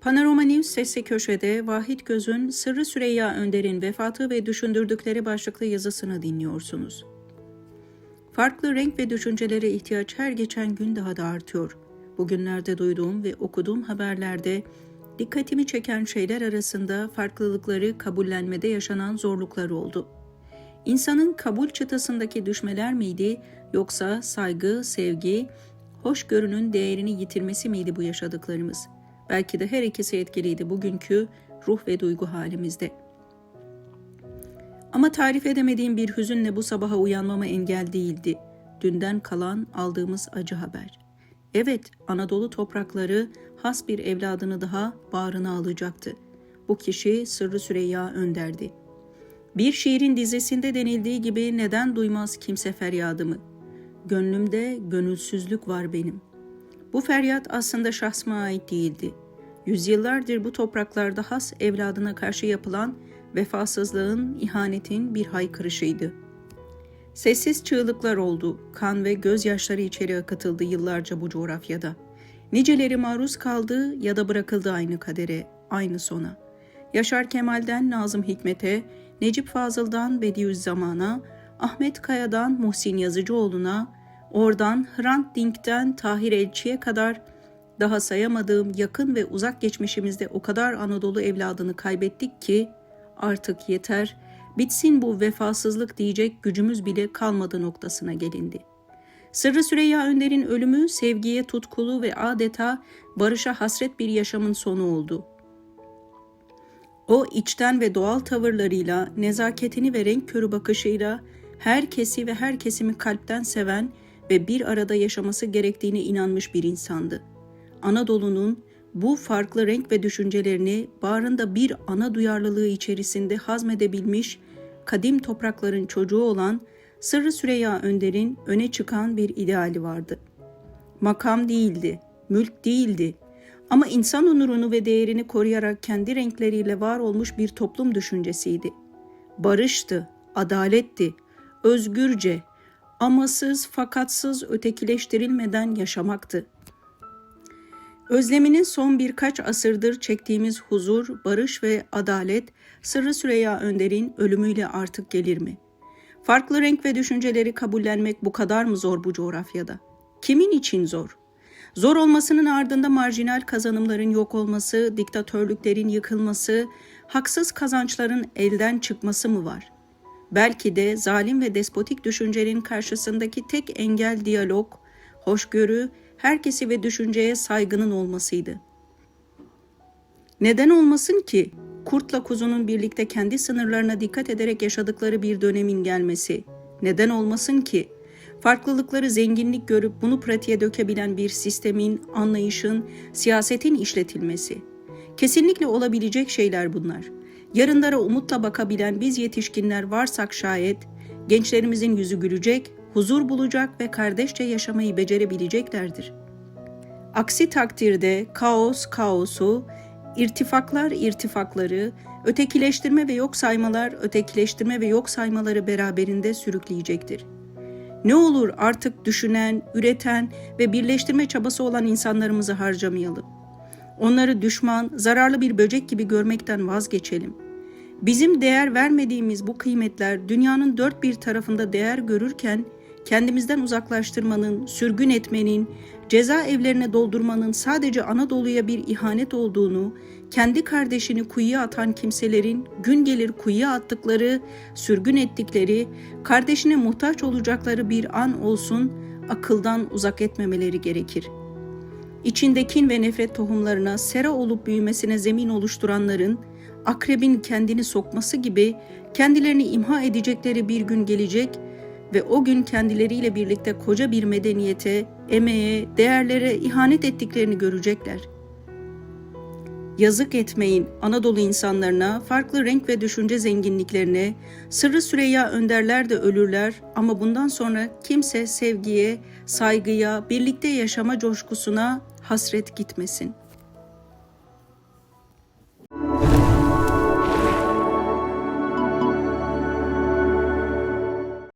Panorama News Sesli Köşe'de Vahit Göz'ün Sırrı Süreyya Önder'in vefatı ve düşündürdükleri başlıklı yazısını dinliyorsunuz. Farklı renk ve düşüncelere ihtiyaç her geçen gün daha da artıyor. Bugünlerde duyduğum ve okuduğum haberlerde dikkatimi çeken şeyler arasında farklılıkları kabullenmede yaşanan zorluklar oldu. İnsanın kabul çıtasındaki düşmeler miydi yoksa saygı, sevgi, hoşgörünün değerini yitirmesi miydi bu yaşadıklarımız? Belki de her ikisi etkiliydi bugünkü ruh ve duygu halimizde. Ama tarif edemediğim bir hüzünle bu sabaha uyanmama engel değildi. Dünden kalan aldığımız acı haber. Evet, Anadolu toprakları has bir evladını daha bağrına alacaktı. Bu kişi Sırrı Süreyya Önder'di. Bir şiirin dizesinde denildiği gibi neden duymaz kimse feryadımı? Gönlümde gönülsüzlük var benim. Bu feryat aslında şahsıma ait değildi. Yüzyıllardır bu topraklarda has evladına karşı yapılan vefasızlığın, ihanetin bir haykırışıydı. Sessiz çığlıklar oldu, kan ve gözyaşları içeri akıtıldı yıllarca bu coğrafyada. Niceleri maruz kaldı ya da bırakıldı aynı kadere, aynı sona. Yaşar Kemal'den Nazım Hikmet'e, Necip Fazıl'dan Bediüzzaman'a, Ahmet Kaya'dan Muhsin Yazıcıoğlu'na, oradan Hrant Dink'ten Tahir Elçi'ye kadar daha sayamadığım yakın ve uzak geçmişimizde o kadar Anadolu evladını kaybettik ki artık yeter, bitsin bu vefasızlık diyecek gücümüz bile kalmadı noktasına gelindi. Sırrı Süreyya Önder'in ölümü sevgiye tutkulu ve adeta barışa hasret bir yaşamın sonu oldu. O içten ve doğal tavırlarıyla, nezaketini ve renk körü bakışıyla herkesi ve her kesimi kalpten seven ve bir arada yaşaması gerektiğine inanmış bir insandı. Anadolu'nun bu farklı renk ve düşüncelerini bağrında bir ana duyarlılığı içerisinde hazmedebilmiş, kadim toprakların çocuğu olan Sırrı Süreyya Önder'in öne çıkan bir ideali vardı. Makam değildi, mülk değildi ama insan onurunu ve değerini koruyarak kendi renkleriyle var olmuş bir toplum düşüncesiydi. Barıştı, adaletti, özgürce, amasız fakatsız ötekileştirilmeden yaşamaktı.'' Özleminin son birkaç asırdır çektiğimiz huzur, barış ve adalet Sırrı Süreyya Önder'in ölümüyle artık gelir mi? Farklı renk ve düşünceleri kabullenmek bu kadar mı zor bu coğrafyada? Kimin için zor? Zor olmasının ardında marjinal kazanımların yok olması, diktatörlüklerin yıkılması, haksız kazançların elden çıkması mı var? Belki de zalim ve despotik düşüncenin karşısındaki tek engel diyalog, hoşgörü, herkesi ve düşünceye saygının olmasıydı. Neden olmasın ki kurtla kuzunun birlikte kendi sınırlarına dikkat ederek yaşadıkları bir dönemin gelmesi? Neden olmasın ki farklılıkları zenginlik görüp bunu pratiğe dökebilen bir sistemin, anlayışın, siyasetin işletilmesi? Kesinlikle olabilecek şeyler bunlar. Yarınlara umutla bakabilen biz yetişkinler varsak şayet gençlerimizin yüzü gülecek, huzur bulacak ve kardeşçe yaşamayı becerebileceklerdir. Aksi takdirde kaos kaosu, irtifaklar irtifakları, ötekileştirme ve yok saymalar ötekileştirme ve yok saymaları beraberinde sürükleyecektir. Ne olur artık düşünen, üreten ve birleştirme çabası olan insanlarımızı harcamayalım. Onları düşman, zararlı bir böcek gibi görmekten vazgeçelim. Bizim değer vermediğimiz bu kıymetler dünyanın dört bir tarafında değer görürken kendimizden uzaklaştırmanın, sürgün etmenin, ceza evlerine doldurmanın sadece Anadolu'ya bir ihanet olduğunu, kendi kardeşini kuyuya atan kimselerin gün gelir kuyuya attıkları, sürgün ettikleri, kardeşine muhtaç olacakları bir an olsun akıldan uzak etmemeleri gerekir. İçinde kin ve nefret tohumlarına sera olup büyümesine zemin oluşturanların akrebin kendini sokması gibi kendilerini imha edecekleri bir gün gelecek ve o gün kendileriyle birlikte koca bir medeniyete, emeğe, değerlere ihanet ettiklerini görecekler. Yazık etmeyin Anadolu insanlarına, farklı renk ve düşünce zenginliklerine, sırrı Süreyya önderler de ölürler ama bundan sonra kimse sevgiye, saygıya, birlikte yaşama coşkusuna hasret gitmesin.''